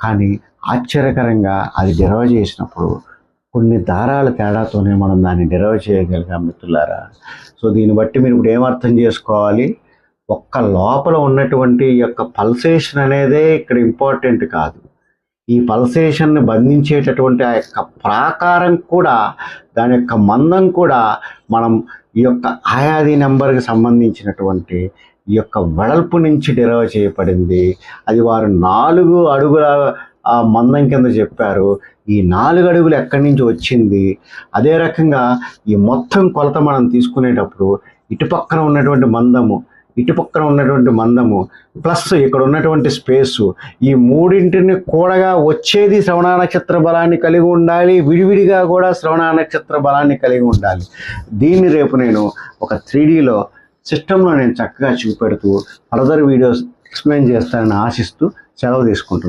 కానీ ఆశ్చర్యకరంగా అది డిరైవ్ చేసినప్పుడు కొన్ని దారాల తేడాతోనే మనం దాన్ని డిరైవ్ చేయగలిగాం మిత్రులారా. సో దీన్ని బట్టి మీరు ఇప్పుడు ఏమర్థం చేసుకోవాలి? ఒక్క లోపల ఉన్నటువంటి ఈ యొక్క పల్సేషన్ అనేదే ఇక్కడ ఇంపార్టెంట్ కాదు. ఈ పల్సేషన్ని బంధించేటటువంటి ఆ యొక్క ప్రాకారం కూడా దాని యొక్క మందం కూడా మనం ఈ యొక్క ఆయాది నెంబర్కి సంబంధించినటువంటి ఈ యొక్క వెడల్పు నుంచి డెరవ చేయబడింది. అది వారు నాలుగు అడుగుల ఆ మందం కింద చెప్పారు. ఈ నాలుగు అడుగులు ఎక్కడి నుంచి వచ్చింది? అదే రకంగా ఈ మొత్తం కొలత మనం తీసుకునేటప్పుడు ఇటుపక్కన ఉన్నటువంటి మందము ఇటు పక్కన ఉన్నటువంటి మందము ప్లస్ ఇక్కడ ఉన్నటువంటి స్పేసు ఈ మూడింటిని కూడగా వచ్చేది శ్రవణ నక్షత్ర బలాన్ని కలిగి ఉండాలి విడివిడిగా కూడా శ్రవణ నక్షత్ర బలాన్ని కలిగి ఉండాలి. దీన్ని రేపు నేను ఒక త్రీడీలో సిస్టంలో నేను చక్కగా చూపెడుతూ ఫర్దర్ వీడియోస్ ఎక్స్ప్లెయిన్ చేస్తానని ఆశిస్తూ సెలవు తీసుకుంటున్నాను.